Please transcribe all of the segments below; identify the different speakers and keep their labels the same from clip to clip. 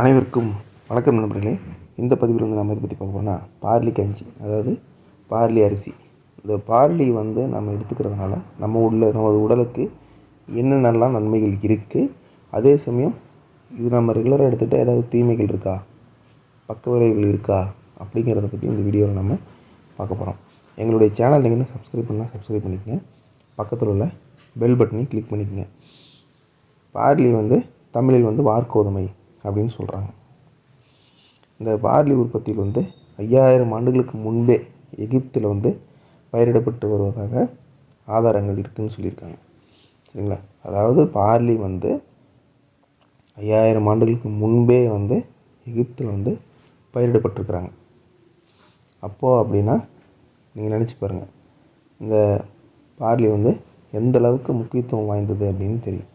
Speaker 1: அனைவருக்கும் வணக்கம் நண்பர்களே. இந்த பதிவில் வந்து நம்ம இதை பற்றி பார்க்க போகிறோம்னா பார்லி கஞ்சி அதாவது பார்லி அரிசி. இந்த பார்லி வந்து நம்ம எடுத்துக்கிறதுனால நம்ம உள்ள நமது உடலுக்கு என்னென்னலாம் நன்மைகள் இருக்குது அதே சமயம் இது நம்ம ரெகுலராக எடுத்துகிட்டு ஏதாவது தீமைகள் இருக்கா? பக்க விளைவுகள் இருக்கா? அப்படிங்கிறத பற்றி இந்த வீடியோவில் நம்ம பார்க்க போகிறோம் எங்களுடைய சேனல் நீங்கள் இன்னும் சப்ஸ்கிரைப் பண்ணால் சப்ஸ்கிரைப் பண்ணிக்கங்க. பக்கத்தில் உள்ள பெல் பட்டனையும் கிளிக் பண்ணிக்கங்க. பார்லி வந்து தமிழில் வந்து வார்கோதுமை அப்படின்னு சொல்கிறாங்க இந்த பார்லி உற்பத்தியில் வந்து ஐயாயிரம் ஆண்டுகளுக்கு முன்பே எகிப்தில் வந்து பயிரிடப்பட்டு வருவதாக ஆதாரங்கள் இருக்குதுன்னு சொல்லியிருக்காங்க. சரிங்களா? அதாவது பார்லி வந்து ஐயாயிரம் ஆண்டுகளுக்கு முன்பே வந்து எகிப்தில் வந்து பயிரிடப்பட்டிருக்கிறாங்க. அப்போது அப்படின்னா நீங்கள் நினச்சி பாருங்கள் இந்த பார்லி வந்து எந்த அளவுக்கு முக்கியத்துவம் வாய்ந்தது அப்படின்னு தெரியும்.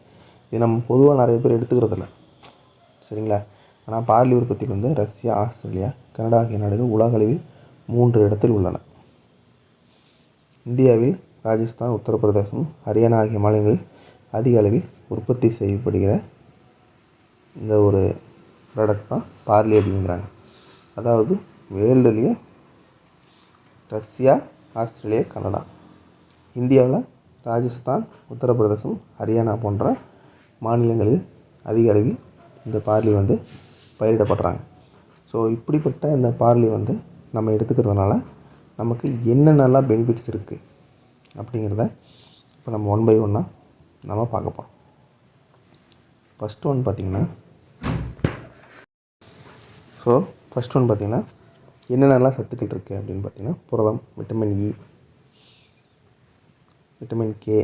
Speaker 1: இது நம்ம பொதுவாக நிறைய பேர் எடுத்துக்கிறதில்ல. சரிங்களா? ஆனால் பார்லி உற்பத்தியில் வந்து ரஷ்யா ஆஸ்திரேலியா கனடா ஆகிய நாடுகள் உலக அளவில் மூன்று இடத்தில் உள்ளன. இந்தியாவில் ராஜஸ்தான் உத்தரப்பிரதேசம் ஹரியானா ஆகிய மாநிலங்களில் அதிக அளவில் உற்பத்தி செய்யப்படுகிற இந்த ஒரு ப்ராடக்ட் தான் பார்லி அப்படிங்கிறாங்க. அதாவது வேர்ல்டுலேயே ரஷ்யா ஆஸ்திரேலியா கனடா. இந்தியாவில் ராஜஸ்தான் உத்தரப்பிரதேசம் ஹரியானா போன்ற மாநிலங்களில் அதிக அளவில் இந்த பார்லி வந்து பயிரிடப்படுறாங்க. ஸோ இப்படிப்பட்ட இந்த பார்லி வந்து நம்ம எடுத்துக்கிறதுனால நமக்கு என்னென்னலாம் பெனிஃபிட்ஸ் இருக்குது அப்படிங்கிறத இப்போ நம்ம ஒன் பை ஒன்னாக நம்ம பார்க்க போகிறோம் ஃபஸ்ட் ஒன் பார்த்திங்கன்னா ஸோ ஃபஸ்ட் ஒன் பார்த்திங்கன்னா என்னென்னலாம் சத்துக்கள் இருக்குது அப்படின்னு பார்த்தீங்கன்னா புரதம் vitamin E vitamin K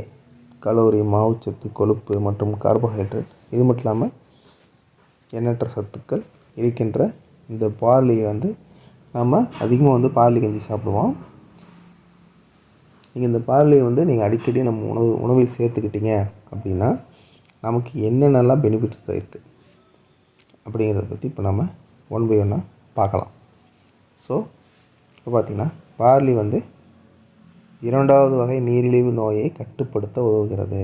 Speaker 1: calorie மாவுச்சத்து கொழுப்பு மற்றும் கார்போஹைட்ரேட் இது மட்டும் இல்லாமல் எண்ணற்ற சத்துக்கள் இருக்கின்ற இந்த பார்லி வந்து நம்ம அதிகமாக வந்து பார்லி கஞ்சி சாப்பிடுவோம். நீங்கள் இந்த பார்லியை வந்து நீங்கள் அடிக்கடி நம்ம உணவு உணவில் சேர்த்துக்கிட்டீங்க அப்படின்னா நமக்கு என்னென்னலாம் பெனிஃபிட்ஸ் தான் இருக்குது அப்படிங்கிறத பற்றி இப்போ நம்ம ஒன் பை ஒன்னாக பார்க்கலாம். ஸோ இப்போ பார்த்திங்கன்னா பார்லி வந்து இரண்டாவது வகை நீரிழிவு நோயை கட்டுப்படுத்த உதவுகிறது.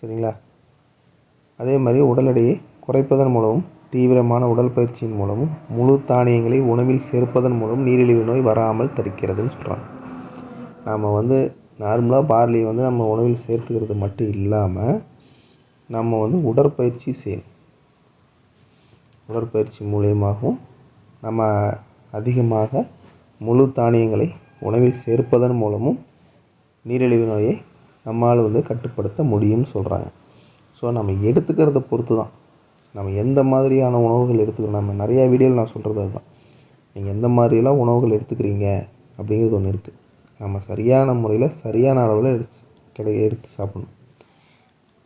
Speaker 1: சரிங்களா? அதே மாதிரி உடல் எடையை குறைப்பதன் மூலமும் தீவிரமான உடற்பயிற்சியின் மூலமும் முழு தானியங்களை உணவில் சேர்ப்பதன் மூலம் நீரிழிவு நோய் வராமல் தடுக்கிறதுன்னு சொல்கிறாங்க நாம் வந்து நார்மலாக பார்லி வந்து நம்ம உணவில் சேர்த்துக்கிறது மட்டும் இல்லாமல் நம்ம வந்து உடற்பயிற்சி செய்யணும். உடற்பயிற்சி மூலியமாகவும் நம்ம அதிகமாக முழு தானியங்களை உணவில் சேர்ப்பதன் மூலமும் நீரிழிவு நோயை நம்மால் வந்து கட்டுப்படுத்த முடியும்னு சொல்கிறாங்க ஸோ நம்ம எடுத்துக்கிறத பொறுத்து தான் நம்ம எந்த மாதிரியான உணவுகள் எடுத்துக்கிறோம்? நம்ம நிறையா வீடியோவில் நான் சொல்கிறது அதுதான். நீங்கள் எந்த மாதிரியெல்லாம் உணவுகள் எடுத்துக்கிறீங்க? அப்படிங்கிறது ஒன்று இருக்குது நம்ம சரியான முறையில் சரியான அளவில் எடுத்து கிடை எடுத்து சாப்பிடணும்.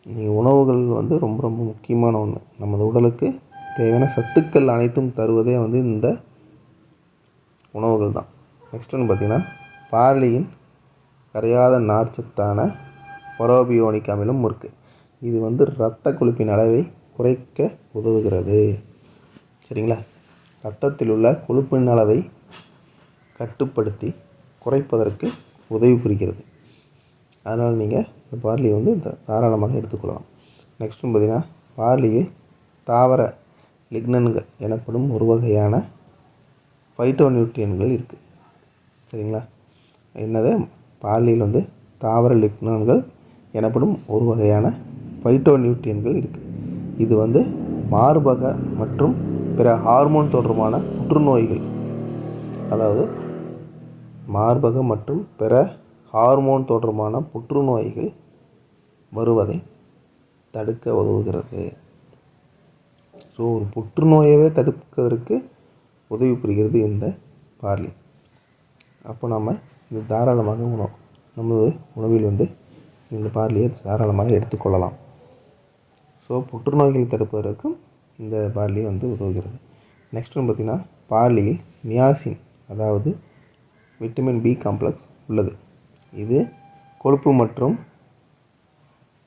Speaker 1: நீங்கள் உணவுகள் வந்து ரொம்ப ரொம்ப முக்கியமான ஒன்று நமது உடலுக்கு தேவையான சத்துக்கள் அனைத்தும் தருவதே வந்து இந்த உணவுகள் தான் நெக்ஸ்ட் ஒன்று பார்த்திங்கன்னா பார்லியின் கரையாத நார்ச்சத்தான பரோபியோனிக் அமிலம் இருக்குது இது வந்து இரத்த கொழுப்பின் அளவை குறைக்க உதவுகிறது. சரிங்களா? இரத்தத்தில் உள்ள கொழுப்பின் அளவை கட்டுப்படுத்தி குறைப்பதற்கு உதவி புரிகிறது. அதனால் நீங்கள் இந்த பார்லியை வந்து தாராளமாக எடுத்துக்கொள்ளலாம். நெக்ஸ்ட்டு பார்த்திங்கன்னா பார்லியில் தாவர லிக்னன்கள் எனப்படும் ஒரு வகையான ஃபைட்டோ நியூட்ரியன்கள் இருக்குது சரிங்களா? என்னது? பார்லியில் வந்து தாவர லிக்னன்கள் எனப்படும் ஒரு வகையான பைட்டோ நியூட்ரியன்கள் இருக்குது இது வந்து மார்பக மற்றும் பிற ஹார்மோன் தொடர்பான புற்றுநோய்கள். அதாவது மார்பக மற்றும் பிற ஹார்மோன் தொடர்பான புற்றுநோய்கள் வருவதை தடுக்க உதவுகிறது. ஸோ ஒரு புற்றுநோயவே தடுப்பதற்கு உதவி புரிகிறது இந்த பார்லி. அப்போ நம்ம இது தாராளமாக உணவு நமது உணவில் வந்து இந்த பார்லியை தாராளமாக எடுத்துக்கொள்ளலாம். ஸோ புற்றுநோய்கள் தடுப்பதற்கும் இந்த பார்லி வந்து உதவுகிறது. நெக்ஸ்ட் வந்து பார்த்திங்கன்னா பார்லியில் நியாசின் அதாவது விட்டமின் பி காம்ப்ளெக்ஸ் உள்ளது. இது கொழுப்பு மற்றும்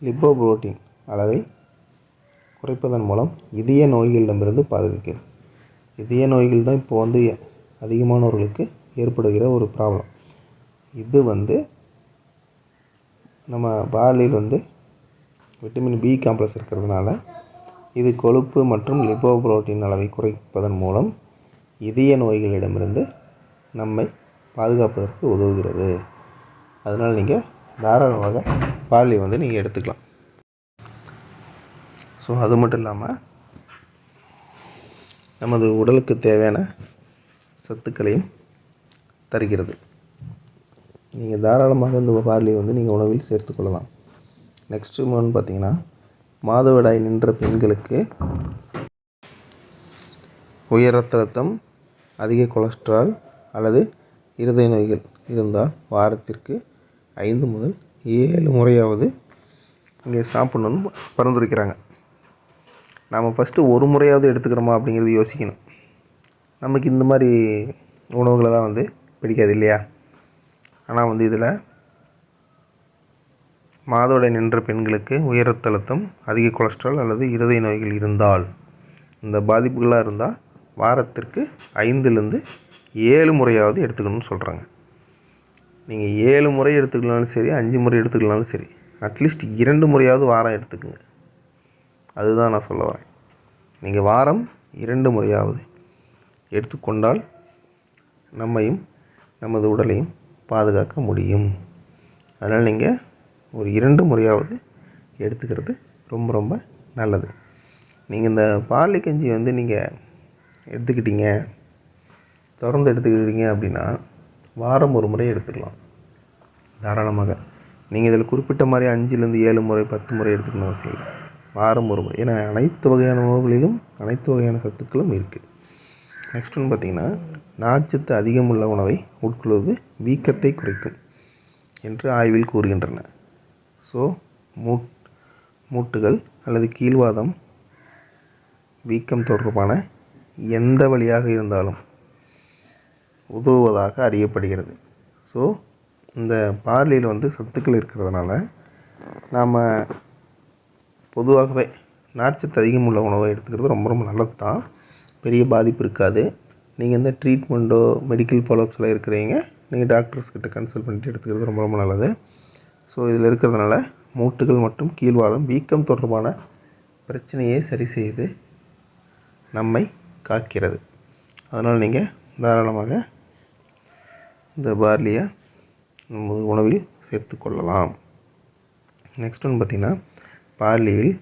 Speaker 1: லிப்போப்ரோட்டீன் அளவை குறைப்பதன் மூலம் இதய நோய்களிடமிருந்து பாதுகாக்கிறது. இதய நோய்கள் தான் இப்போ வந்து அதிகமானவர்களுக்கு ஏற்படுகிற ஒரு ப்ராப்ளம் இது வந்து நம்ம பார்லியில் வந்து விட்டமின் பி காம்ப்ளெக்ஸ் இருக்கிறதுனால இது கொழுப்பு மற்றும் லிப்போபுரோட்டீன் அளவை குறைப்பதன் மூலம் இதய நோய்களிடமிருந்து நம்மை பாதுகாப்பதற்கு உதவுகிறது. அதனால் நீங்கள் தாராளமாக பார்லி வந்து நீங்கள் எடுத்துக்கலாம். ஸோ அது மட்டும் இல்லாமல் நமது உடலுக்கு தேவையான சத்துக்களையும் தருகிறது. நீங்கள் தாராளமாக இந்த பார்லியை வந்து நீங்கள் உணவில் சேர்த்துக்கொள்ளலாம் நெக்ஸ்ட் ஒன் பார்த்தீங்கன்னா மாதவிடாய் நின்ற பெண்களுக்கு உயர் ரத்த அழுத்தம் அதிக கொலஸ்ட்ரால் அல்லது இருதய நோய்கள் இருந்தால் வாரத்திற்கு ஐந்து முதல் ஏழு முறையாவது இங்கே சாப்பிட்ணுன்னு பரிந்துரைக்கிறாங்க. நாம் ஃபஸ்ட்டு ஒரு முறையாவது எடுத்துக்கிறோமா அப்படிங்கிறது யோசிக்கணும். நமக்கு இந்த மாதிரி உணவுகளெல்லாம் வந்து பிடிக்காது இல்லையா? ஆனால் வந்து இதில் மாதவிடை நின்ற பெண்களுக்கு உயரத்தழுத்தம் அதிக கொலஸ்ட்ரால் அல்லது இருதய நோய்கள் இருந்தால். இந்த பாதிப்புகளாக இருந்தால் வாரத்திற்கு ஐந்துலேருந்து ஏழு முறையாவது எடுத்துக்கணும்னு சொல்கிறாங்க நீங்கள் ஏழு முறை எடுத்துக்கலாலும் சரி அஞ்சு முறை எடுத்துக்கலாலும் சரி அட்லீஸ்ட் இரண்டு முறையாவது வாரம் எடுத்துக்கோங்க. அதுதான் நான் சொல்ல வரேன். நீங்கள் வாரம் இரண்டு முறையாவது எடுத்துக்கொண்டால் நம்மையும் நமது உடலையும் பாதுகாக்க முடியும். அதனால் நீங்கள் ஒரு இரண்டு முறையாவது எடுத்துக்கிறது ரொம்ப ரொம்ப நல்லது. நீங்கள் இந்த பார்லி கஞ்சி வந்து நீங்கள் எடுத்துக்கிட்டீங்க தொடர்ந்து எடுத்துக்கிட்டீங்க அப்படின்னா வாரம் ஒரு முறை எடுத்துக்கலாம். தாராளமாக. நீங்கள் இதில் குறிப்பிட்ட மாதிரி அஞ்சுலேருந்து ஏழு முறை பத்து முறை எடுத்துக்கணும் அவசியம் இல்லை. வாரம் ஒரு முறை. ஏன்னா அனைத்து வகையான உணவுகளிலும் அனைத்து வகையான சத்துக்களும் இருக்குது நெக்ஸ்ட் ஒன்று பார்த்திங்கன்னா நார்ச்சத்து அதிகமுள்ள உணவை உட்கொள்வது வீக்கத்தை குறைக்கும் என்று ஆய்வில் கூறுகின்றன. ஸோ மூட் மூட்டுகள் அல்லது கீழ்வாதம் வீக்கம் தொடர்பான எந்த வழியாக இருந்தாலும் உதவுவதாக அறியப்படுகிறது. ஸோ இந்த பார்லியில் வந்து சத்துக்கள் இருக்கிறதுனால நாம் பொதுவாகவே நார்ச்சத்து அதிகம் உள்ள உணவை எடுத்துக்கிறது ரொம்ப ரொம்ப நல்லது தான் பெரிய பாதிப்பு இருக்காது. நீங்கள் எந்த ட்ரீட்மெண்ட்டோ மெடிக்கல் ஃபாலோஅப்ஸில் இருக்கிறீங்க நீங்கள் டாக்டர்ஸ் கிட்ட கன்சல்ட் பண்ணிட்டு எடுத்துக்கிறது ரொம்ப ரொம்ப நல்லது. ஸோ இதில் இருக்கிறதுனால மூட்டுகள் மற்றும் கீழ்வாதம் வீக்கம் தொடர்பான பிரச்சனையை சரி செய்து நம்மை காக்கிறது. அதனால் நீங்கள் தாராளமாக இந்த பார்லியை நமது உணவில் சேர்த்து கொள்ளலாம். நெக்ஸ்ட் ஒன்று பார்த்திங்கன்னா பார்லியில்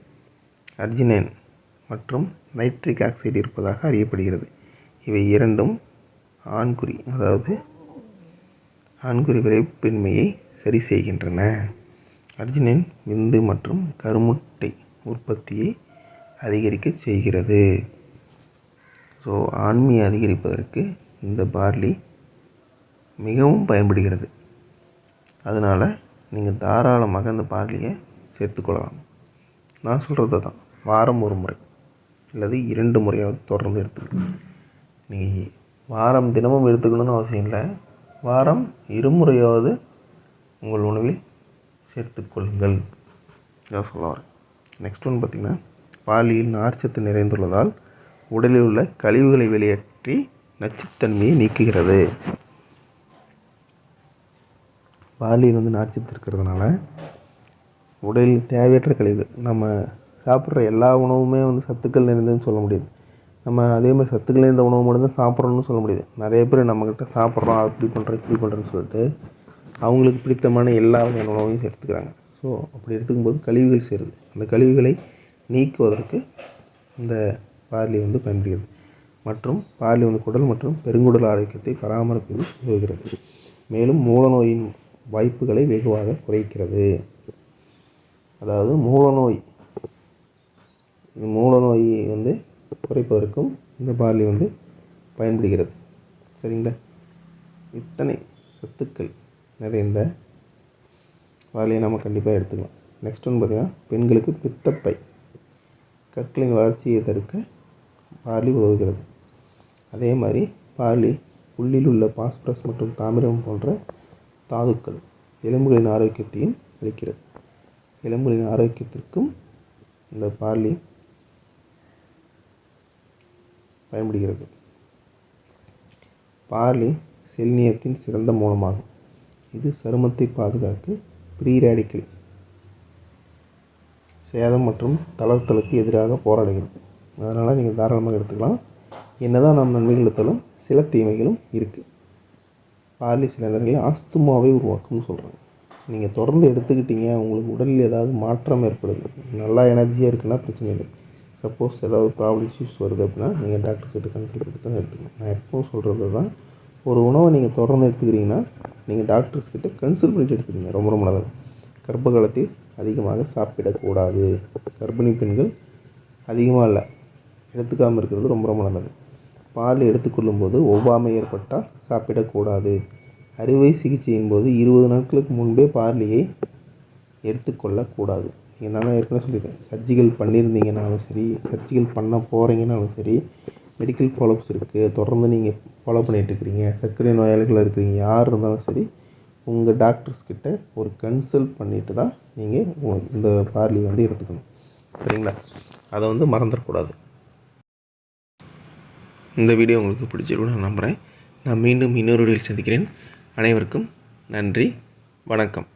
Speaker 1: அர்ஜினைன் மற்றும் நைட்ரிக் ஆக்சைடு இருப்பதாக அறியப்படுகிறது. இவை இரண்டும் ஆண்குறி அதாவது ஆண்குறி விரைப்பின்மையை சரி செய்கின்றன. அர்ஜினைன் விந்து மற்றும் கருமுட்டை உற்பத்தியை அதிகரிக்க செய்கிறது. ஸோ ஆண்மையை அதிகரிப்பதற்கு இந்த பார்லி மிகவும் பயன்படுகிறது. அதனால் நீங்கள் தாராளமாக அந்த பார்லியை சேர்த்துக்கொள்ளலாம் நான் சொல்கிறது தான் வாரம் ஒரு முறை அல்லது இரண்டு முறையாவது தொடர்ந்து எடுத்துக்கணும். நீங்கள் வாரம் தினமும் எடுத்துக்கணும்னு அவசியம் இல்லை. வாரம் இருமுறையாவது உங்கள் உணவில் சேர்த்துக்கொள்ளுங்கள் இதான் சொல்ல வரேன். நெக்ஸ்ட் ஒன் பார்த்திங்கன்னா பாலியில் நார்ச்சத்து நிறைந்துள்ளதால் உடலில் உள்ள கழிவுகளை வெளியேற்றி நச்சுத்தன்மையை நீக்குகிறது. பாலியில் வந்து நார்ச்சத்து இருக்கிறதுனால உடலில் தேவையற்ற கழிவுகள் நம்ம சாப்பிட்ற எல்லா உணவுமே வந்து சத்துக்கள் நிறைந்ததுன்னு சொல்ல முடியாது. நம்ம அதே மாதிரி சத்துக்கள் இந்த உணவு மட்டும்தான் சாப்பிட்றோன்னு சொல்ல முடியாது. நிறைய பேர் நம்மக்கிட்ட சாப்பிட்றோம் அப்படி பண்ணுறோம் இப்படி பண்ணுறோன்னு சொல்லிட்டு அவங்களுக்கு பிடித்தமான எல்லா வகையான உணவையும் சேர்த்துக்கிறாங்க. ஸோ அப்படி எடுத்துக்கும்போது கழிவுகள் சேருது. அந்த கழிவுகளை நீக்குவதற்கு இந்த பார்லி வந்து பயன்படுகிறது. மற்றும் பார்லி வந்து குடல் மற்றும் பெருங்குடல் ஆரோக்கியத்தை பராமரிப்பதில் உதவுகிறது. மேலும் மூலநோயின் வாய்ப்புகளை வெகுவாக குறைக்கிறது. அதாவது மூலநோய் இது மூலநோயை வந்து குறைப்பதற்கும் இந்த பார்லி வந்து பயன்படுகிறது. சரிங்களா? இத்தனை சத்துக்கள் நிறைந்த பார்லியை நம்ம கண்டிப்பாக எடுத்துக்கலாம். நெக்ஸ்ட் ஒன்று பார்த்திங்கன்னா பெண்களுக்கு பித்தப்பை. கற்களின் வளர்ச்சியை தடுக்க பார்லி உதவுகிறது. அதே மாதிரி பார்லி உள்ளில் உள்ள பாஸ்பரஸ் மற்றும் தாமிரம் போன்ற தாதுக்கள் எலும்புகளின் ஆரோக்கியத்தையும் அளிக்கிறது எலும்புகளின் ஆரோக்கியத்திற்கும் இந்த பார்லி பயன்படுகிறது. பார்லி செல்னியத்தின் சிறந்த மூலமாகும். இது சருமத்தை பாதுகாக்க ப்ரீ ரேடிக்கல் சேதம் மற்றும் தளர்த்தலுக்கு எதிராக போராடுகிறது. அதனால் நீங்கள் தாராளமாக எடுத்துக்கலாம். என்னதான் நாம் நன்மைகள் எடுத்தாலும் சில தீமைகளும் இருக்குது பார்லி சில நேரங்களில் ஆஸ்துமாவை உருவாக்கும்னு சொல்கிறாங்க நீங்கள் தொடர்ந்து எடுத்துக்கிட்டீங்க உங்களுக்கு உடலில் ஏதாவது மாற்றம் ஏற்படுது நல்லா எனர்ஜியாக இருக்குன்னா பிரச்சனை இல்லை. சப்போஸ் ஏதாவது ப்ராப்ளம் இஷ்யூஸ் வருது அப்படின்னா நீங்கள் டாக்டர் கிட்ட கன்சல்ட் பண்ணி தான் எடுத்துக்கணும். நான் எப்போவும் சொல்கிறது தான் ஒரு உணவை நீங்கள் தொடர்ந்து எடுத்துக்கிறீங்கன்னா நீங்கள் டாக்டர்ஸ் கிட்ட கன்சல்ட் பண்ணிட்டு எடுத்துக்கோங்க. ரொம்ப ரொம்ப நல்லது. கர்ப்ப காலத்தில் அதிகமாக சாப்பிடக்கூடாது. கர்ப்பிணி பெண்கள் அதிகமாக இல்லை. எடுத்துக்காமல் இருக்கிறது ரொம்ப ரொம்ப நல்லது. பால் எடுத்துக்கொள்ளும் போது ஒவ்வாமை ஏற்பட்டால் சாப்பிடக்கூடாது. அறுவை சிகிச்சையின் போது இருபது நாட்களுக்கு முன்பே பார்லியை எடுத்துக்கொள்ளக்கூடாது. நீங்கள் நான் ஏற்கனவே சொல்லியிருக்கேன் சர்ஜிக்கல் பண்ணியிருந்தீங்கனாலும் சரி சர்ஜிக்கல் பண்ண போகிறீங்கனாலும் சரி மெடிக்கல் ஃபாலோஅப்ஸ் இருக்குது தொடர்ந்து நீங்கள் ஃபாலோ பண்ணிகிட்டு இருக்கிறீங்க. சர்க்கரை நோயாளிகளாக இருக்கிறீங்க யார் இருந்தாலும் சரி உங்கள் டாக்டர்ஸ்கிட்ட ஒரு கன்சல்ட் பண்ணிவிட்டு தான் நீங்கள் இந்த பார்லியை வந்து எடுத்துக்கணும். சரிங்களா? அதை வந்து மறந்துடக்கூடாது. இந்த வீடியோ உங்களுக்கு பிடிச்சிருக்கும் நான் நம்புகிறேன் நான் மீண்டும் இன்னொரு வீடியோவில் சந்திக்கிறேன். அனைவருக்கும் நன்றி. வணக்கம்.